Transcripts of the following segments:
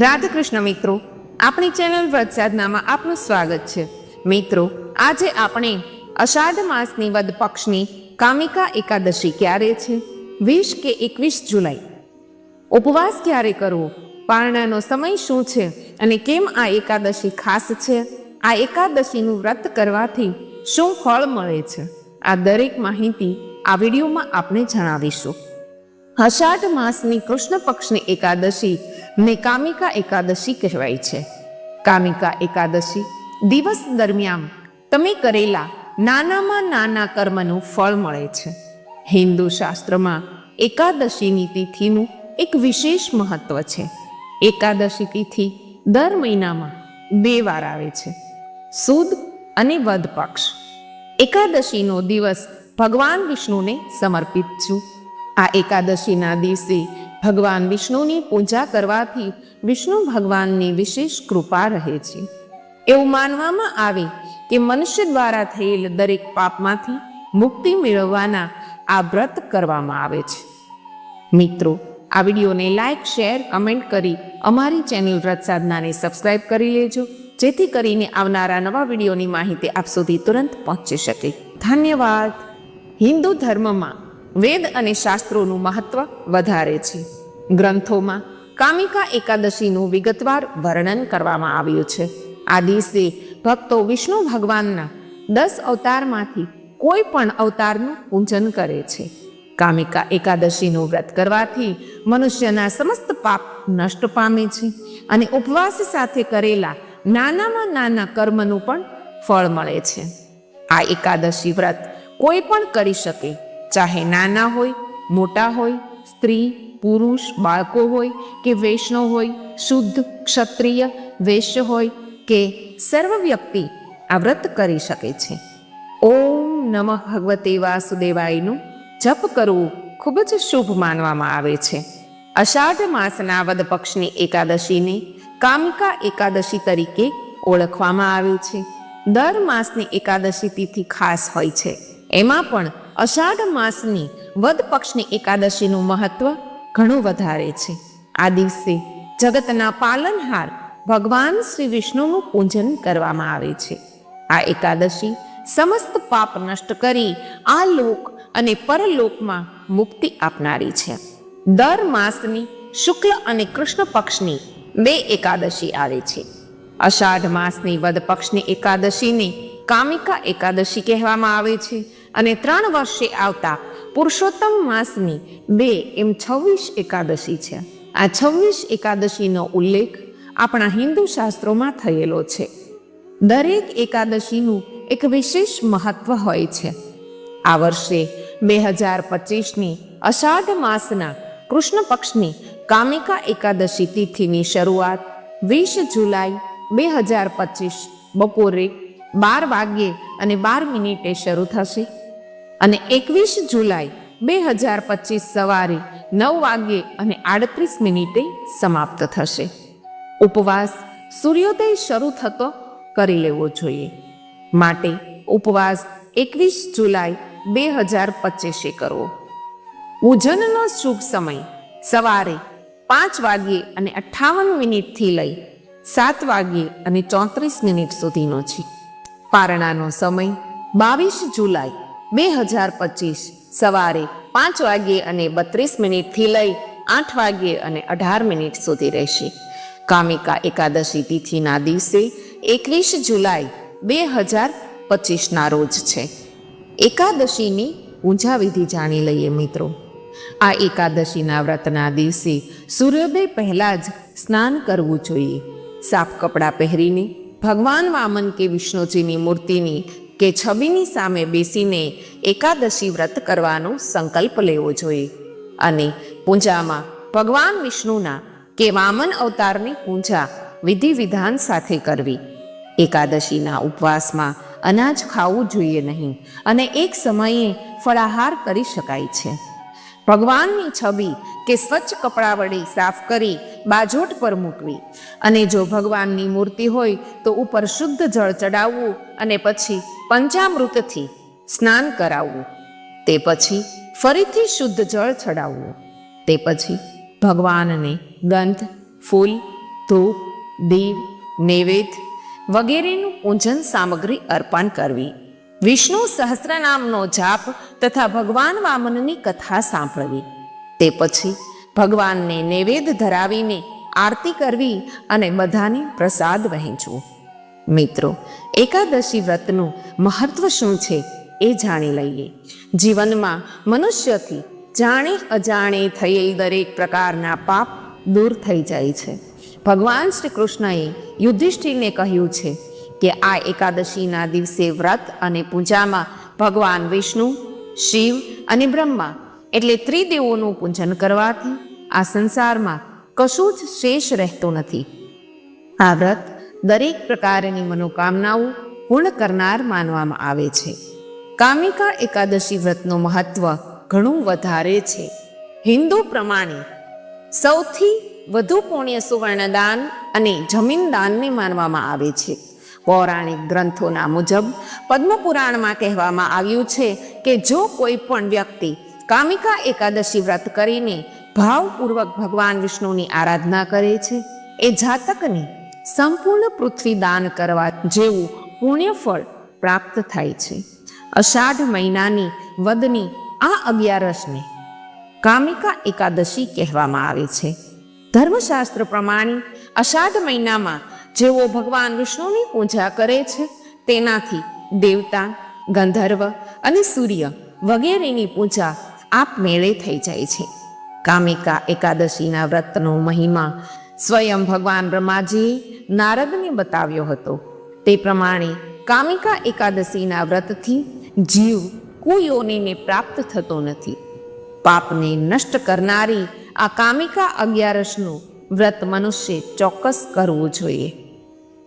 રાધાકૃષ્ણ મિત્રો, આપણી ચેનલ વ્રતસાધનામાં આપનું સ્વાગત છે. મિત્રો, આજે આપણે અષાઢ માસની વદ પક્ષની કામિકા એકાદશી ક્યારે છે? વીસ કે એકવીસ જુલાઈ? ઉપવાસ ક્યારે કરવો? પારણાનો સમય શું છે? અને કેમ આ એકાદશી ખાસ છે? આ એકાદશીનું વ્રત કરવાથી શું ફળ મળે છે? આ દરેક માહિતી આ વિડીયોમાં આપણે જણાવીશું. અષાઢ માસની કૃષ્ણ પક્ષની એકાદશી ને કામિકા એકાદશી કહેવાય છે. કામિકા એકાદશી દિવસ દરમિયાન તમે કરેલા નાનામાં નાના કર્મનું ફળ મળે છે. હિન્દુ શાસ્ત્રમાં એકાદશીની તિથિનું એક વિશેષ મહત્વ છે. એકાદશી તિથિ દર મહિનામાં બે વાર આવે છે. સુદ અને વધ પક્ષ. એકાદશીનો દિવસ ભગવાન વિષ્ણુને સમર્પિત છું. આ એકાદશીના દિવસે ભગવાન વિષ્ણુની પૂજા કરવાથી વિષ્ણુ ભગવાનની વિશેષ કૃપા રહે છે. એવું માનવામાં આવે કે મનુષ્ય દ્વારા થયેલ દરેક પાપમાંથી મુક્તિ મેળવવાના આ વ્રત કરવામાં આવે છે. મિત્રો, આ વિડીયોને લાઈક, શેર, કમેન્ટ કરી અમારી ચેનલ વ્રત સાધનાને સબસ્ક્રાઇબ કરી લેજો, જેથી કરીને આવનારા નવા વિડીયોની માહિતી આપ સુધી તુરંત પહોંચી શકે. ધન્યવાદ. હિન્દુ ધર્મમાં વેદ અને શાસ્ત્રોનું મહત્વ વધારે છે. ગ્રંથોમાં કામિકા એકાદશીનું વિગતવાર વર્ણન કરવામાં આવ્યું છે. આ દિવસે ભક્તો વિષ્ણુ ભગવાનના દસ અવતારમાંથી કોઈ પણ અવતારનું પૂજન કરે છે. કામિકા એકાદશીનું વ્રત કરવાથી મનુષ્યના સમસ્ત પાપ નષ્ટ પામે છે અને ઉપવાસ સાથે કરેલા નાનામાં નાના કર્મનું પણ ફળ મળે છે. આ એકાદશી વ્રત કોઈ પણ કરી શકે, ચાહે નાના હોય, મોટા હોય, સ્ત્રી પુરુષ, બાળકો હોય કે વૈષ્ણવ હોય, શુદ્ધ, ક્ષત્રિય, વૈશ્ય હોય કે સર્વ વ્યક્તિ આ વ્રત કરી શકે છે. ઓમ નમઃ ભગવતે વાસુદેવાયનું. જપ કરવું ખૂબ જ શુભ માનવામાં આવે છે. અષાઢ માસના વદ પક્ષની એકાદશીને કામિકા એકાદશી તરીકે ઓળખવામાં આવે છે. દર માસની એકાદશી તિથિ ખાસ હોય છે. એમાં પણ અષાઢ માસની વદ પક્ષની એકાદશીનું મહત્વ ઘણું વધારે છે. આ દિવસે જગતના પાલનહાર ભગવાન શ્રી વિષ્ણુનું પૂજન કરવામાં આવે છે. આ એકાદશી સમસ્ત પાપ નષ્ટ કરી આ લોક અને પરલોકમાં મુક્તિ આપનારી છે. દર માસની શુક્લ અને કૃષ્ણ પક્ષની બે એકાદશી આવે છે. અષાઢ માસની વદ પક્ષની એકાદશીને કામિકા એકાદશી કહેવામાં આવે છે અને ત્રણ વર્ષે આવતા પુરુષોત્તમ માસની બે એમ છવ્વીસ એકાદશી છે. આ છવ્વીસ એકાદશીનો ઉલ્લેખ આપણા હિન્દુ શાસ્ત્રોમાં થયેલો છે. દરેક એકાદશીનું એક વિશેષ મહત્વ હોય છે. આ વર્ષે બે હજાર પચીસની અષાઢ માસના કૃષ્ણ પક્ષની કામિકા એકાદશી તિથિની શરૂઆત વીસ જુલાઈ બે હજાર પચીસ બપોરે બાર વાગ્યે અને બાર મિનિટે શરૂ થશે. અને એકવીસ જુલાઈ બે હજાર પચીસ સવારે નવ વાગ્યે અને આડત્રીસ મિનિટે સમાપ્ત થશે. ઉપવાસ સૂર્યોદય શરૂ થતો કરી લેવો જોઈએ. માટે ઉપવાસ એકવીસ જુલાઈ બે હજાર પચીસે કરવો. પૂજનનો શુભ સમય સવારે પાંચ વાગ્યે અને અઠ્ઠાવન મિનિટથી લઈ સાત વાગ્યે અને ચોત્રીસ મિનિટ સુધીનો છે. પારણાનો સમય બાવીસ જુલાઈ બે હજાર પચીસ સવારે પાંચ વાગ્યે અને બત્રીસ મિનિટથી લઈ આઠ વાગ્યે અને અઢાર મિનિટ સુધી રહેશે. કામિકા એકાદશી તિથિના દિવસે એકવીસ જુલાઈ બે હજાર પચીસના રોજ છે. એકાદશીની ઊંઝા વિધિ જાણી લઈએ મિત્રો. આ એકાદશીના વ્રતના દિવસે સૂર્યોદય પહેલાં જ સ્નાન કરવું જોઈએ. સાફ કપડાં પહેરીને ભગવાન વામન કે વિષ્ણુજીની મૂર્તિની કે છબીની સામે બેસીને એકાદશી વ્રત કરવાનો સંકલ્પ લેવો જોઈએ. અને પૂજામાં ભગવાન વિષ્ણુના કે વામન અવતારની પૂજા વિધિ વિધાન સાથે કરવી. એકાદશીના ઉપવાસમાં અનાજ ખાવું જોઈએ નહીં અને એક સમયે ફળાહાર કરી શકાય છે. ભગવાનની છબી કે સ્વચ્છ કપડાં વડે સાફ કરી બાજોટ પર મૂકવી. અને જો ભગવાનની મૂર્તિ હોય તો ઉપર શુદ્ધ જળ ચડાવવું અને પછી પંચામૃતથી સ્નાન કરાવવું, તે પછી ફરીથી શુદ્ધ જળ ચડાવવું તે પછી ભગવાનને ગંધ, ફૂલ, ધૂપ દીપ નૈવેદ્ય વગેરેનું પૂજન સામગ્રી અર્પણ કરવી. વિષ્ણુ સહસ્રનામનો જાપ તથા ભગવાન વામનની કથા સાંભળવી. તે પછી ભગવાનને નૈવેદ્ય ધરાવીને આરતી કરવી અને બધાને પ્રસાદ વહેંચવો. મિત્રો, એકાદશી વ્રતનું મહત્વ શું છે એ જાણી લઈએ. જીવનમાં મનુષ્યથી જાણે અજાણે થયેલ દરેક પ્રકારના પાપ દૂર થઈ જાય છે. ભગવાન શ્રી કૃષ્ણએ યુધિષ્ઠિરને કહ્યું છે કે આ એકાદશીના દિવસે વ્રત અને પૂજામાં ભગવાન વિષ્ણુ, શિવ અને બ્રહ્મા એટલે ત્રિદેવોનું પૂજન કરવાથી આ સંસારમાં કશું જ શેષ રહેતું નથી. આ વ્રત દરેક પ્રકારની મનોકામનાઓ પૂર્ણ કરનાર માનવામાં આવે છે. કામિકા એકાદશી વ્રતનું મહત્વ ઘણું વધારે છે. હિન્દુ પ્રમાણે સૌથી વધુ પુણ્ય સુવર્ણદાન અને જમીનદાનને માનવામાં આવે છે. પૌરાણિક ગ્રંથોના મુજબ પદ્મપુરાણમાં કહેવામાં આવ્યું છે કે જો કોઈ પણ વ્યક્તિ કામિકા એકાદશી વ્રત કરીને ભાવપૂર્વક ભગવાન વિષ્ણુની આરાધના કરે છે, એ જાતકને સંપૂર્ણ પૃથ્વી દાન કરવા જેવું પુણ્યફળ પ્રાપ્ત થાય છે. અષાઢ મહિનાની વદની આ અગિયારસને કામિકા એકાદશી કહેવામાં આવે છે. ધર્મશાસ્ત્ર પ્રમાણે અષાઢ મહિનામાં જેઓ ભગવાન વિષ્ણુની પૂજા કરે છે, તેનાથી દેવતા, ગંધર્વ અને સૂર્ય વગેરેની પૂજા આપમેળે થઈ જાય છે. કામિકા એકાદશીના વ્રતનો મહિમા સ્વયં ભગવાન બ્રહ્માજીએ નારદને બતાવ્યો હતો. તે પ્રમાણે કામિકા એકાદશીના વ્રતથી જીવ કુયોનીને પ્રાપ્ત થતો નથી. પાપને નષ્ટ કરનારી આ કામિકા અગિયારસનું વ્રત મનુષ્ય ચોક્કસ કરવું જોઈએ.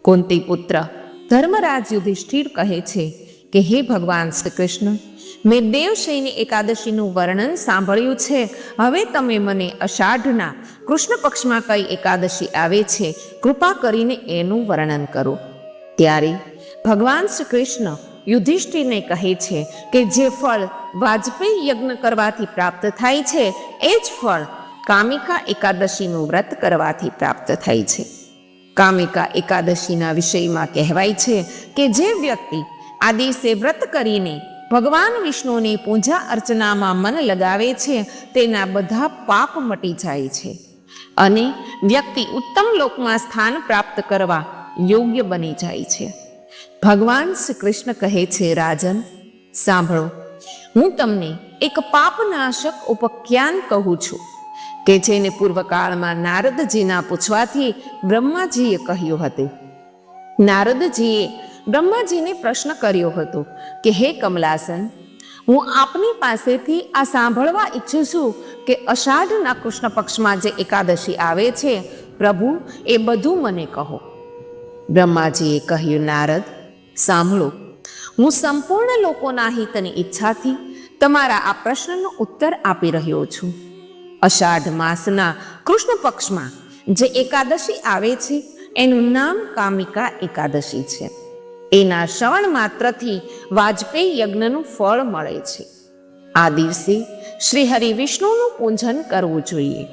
કુંતી પુત્ર ધર્મરાજ યુધિષ્ઠિર કહે છે કે હે ભગવાન શ્રી કૃષ્ણ મેં દેવશયની એકાદશીનું વર્ણન સાંભળ્યું છે. હવે તમે મને અષાઢના કૃષ્ણ પક્ષમાં કઈ એકાદશી આવે છે, કૃપા કરીને એનું વર્ણન કરો. ત્યારે ભગવાન શ્રી કૃષ્ણ યુધિષ્ઠિરને કહે છે કે જે ફળ વાજપેયી યજ્ઞ કરવાથી પ્રાપ્ત થાય છે, એ જ ફળ કામિકા એકાદશીનું વ્રત કરવાથી પ્રાપ્ત થાય છે. કામિકા એકાદશીના વિષયમાં કહેવાય છે કે જે વ્યક્તિ આ દિવસે વ્રત કરીને ભગવાન વિષ્ણુની પૂજા અર્ચનામાં મન લગાવે છે, તેના બધા પાપ મટી જાય છે. અને વ્યક્તિ ઉત્તમ લોકમાં સ્થાન પ્રાપ્ત કરવા યોગ્ય બની જાય છે. ભગવાન શ્રી કૃષ્ણ કહે છે, રાજન, સાંભળો, હું તમને એક પાપનાશક ઉપખ્યાન કહું છું, કે જેને પૂર્વકાળમાં નારદજીના પૂછવાથી બ્રહ્માજીએ કહ્યું હતું. નારદજીએ બ્રહ્માજીને પ્રશ્ન કર્યો હતો કે, હે કમલાસન, હું આપની પાસેથી આ સાંભળવા ઈચ્છું છું કે અષાઢના કૃષ્ણ પક્ષમાં જે એકાદશી આવે છે, પ્રભુ, એ બધું મને કહો. બ્રહ્માજીએ કહ્યું, નારદ, સાંભળો. હું સંપૂર્ણ લોકોના હિતની ઈચ્છાથી તમારા આ પ્રશ્નનો ઉત્તર આપી રહ્યો છું. અષાઢ માસના કૃષ્ણ પક્ષમાં જે એકાદશી આવે છે, એનું નામ કામિકા એકાદશી છે. એના શ્રવણ માત્રથી વાજપેયી યજ્ઞનું ફળ મળે છે. આ દિવસે શ્રી હરિ વિષ્ણુનું પૂજન કરવું જોઈએ,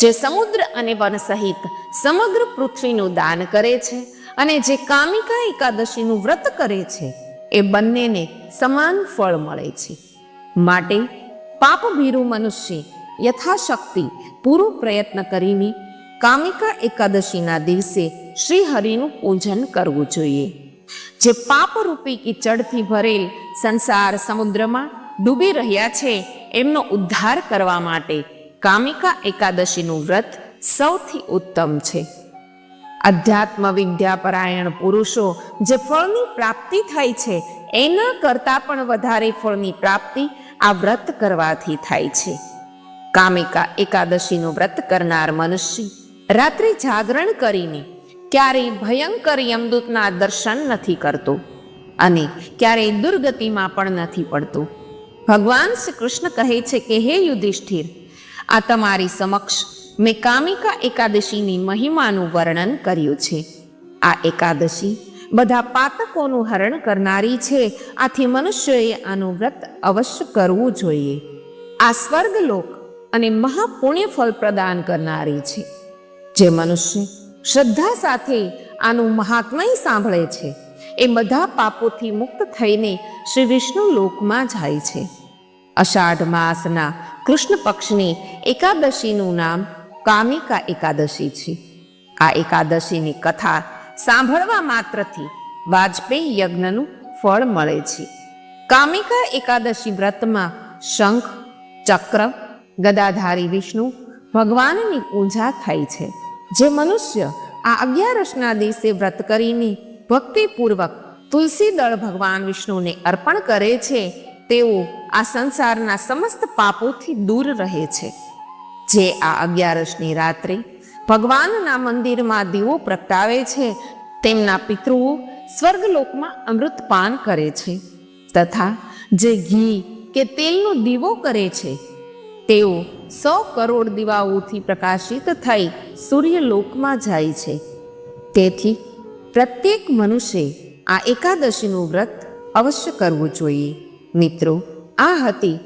જે સમુદ્ર અને વન સહિત સમગ્ર પૃથ્વીનું દાન કરે છે અને જે કામિકા એકાદશીનું વ્રત કરે છે, એ બંનેને સમાન ફળ મળે છે. માટે પાપભીરુ મનુષ્ય યથાશક્તિ પૂરો પ્રયત્ન કરીને કામિકા એકાદશીના દિવસે શ્રી હરિનું પૂજન કરવું જોઈએ. જે પાપરૂપી કિચડથી ભરેલ સંસાર સમુદ્રમાં ડૂબી રહ્યા છે, એમનો ઉદ્ધાર કરવા માટે કામિકા એકાદશીનું વ્રત સૌથી ઉત્તમ છે. અધ્યાત્મ વિદ્યાપરાયણ પુરુષો જે ફળની પ્રાપ્તિ થાય છે, એના કરતાં પણ વધારે ફળની પ્રાપ્તિ આ વ્રત કરવાથી થાય છે. કામિકા એકાદશીનું વ્રત કરનાર મનુષ્ય રાત્રે જાગરણ કરીને ક્યારેય ભયંકર યમદૂતના દર્શન નથી કરતો અને ક્યારેય દુર્ગતિમાં પણ નથી પડતો. ભગવાન શ્રી કૃષ્ણ કહે છે કે, હે યુધિષ્ઠિર, આ તમારી સમક્ષ મેં કામિકા એકાદશીની મહિમાનું વર્ણન કર્યું છે. આ એકાદશી બધા પાતકોનું હરણ કરનારી છે. આથી મનુષ્યએ આનું વ્રત અવશ્ય કરવું જોઈએ. આ સ્વર્ગલોક અને મહાપુણ્ય ફળ પ્રદાન કરનારી છે. જે મનુષ્ય શ્રદ્ધા સાથે આનું મહાત્મય સાંભળે છે. એ બધા પાપોથી મુક્ત થઈને શ્રી વિષ્ણુ લોકમાં જાય છે. અષાઢ માસના કૃષ્ણ પક્ષની એકાદશીનું નામ કામિકા એકાદશી છે. આ એકાદશીની કથા સાંભળવા માત્રથી વાજપેયી યજ્ઞનું ફળ મળે છે. કામિકા એકાદશી વ્રતમાં શંખ, ચક્ર, ગદાધારી વિષ્ણુ ભગવાનની પૂજા થાય છે. જે મનુષ્ય આ અગિયારસના દિવસે વ્રત કરીને ભક્તિપૂર્વક તુલસી દળ ભગવાન વિષ્ણુને અર્પણ કરે છે, તેઓ આ સંસારના સમસ્ત પાપોથી દૂર રહે છે. જે આ અગિયારસની રાત્રે ભગવાનના મંદિરમાં દીવો પ્રગટાવે છે, તેમના પિતૃઓ સ્વર્ગલોકમાં અમૃતપાન કરે છે. તથા જે ઘી કે તેલનો દીવો કરે છે તેઓ સો કરોડ દીવાઓથી પ્રકાશિત થઈ સૂર્યલોકમાં જાય છે. તેથી પ્રત્યેક મનુષ્ય આ એકાદશીનું વ્રત અવશ્ય કરવું જોઈએ. મિત્રો, આ હતી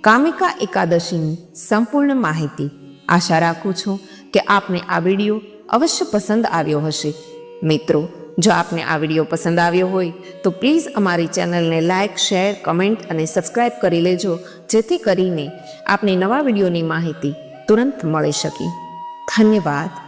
કામિકા એકાદશીની સંપૂર્ણ માહિતી. આશા રાખું છું કે આપને આ વીડિયો અવશ્ય પસંદ આવ્યો હશે. મિત્રો જો આપને આ વીડિયો પસંદ આવ્યો હોય, તો પ્લીઝ અમારી ચેનલને લાઇક શેર, કમેન્ટ અને સબસ્ક્રાઇબ કરી લેજો, જેથી કરીને આપને નવા વિડીયોની માહિતી તુરંત મળી શકે. ધન્યવાદ.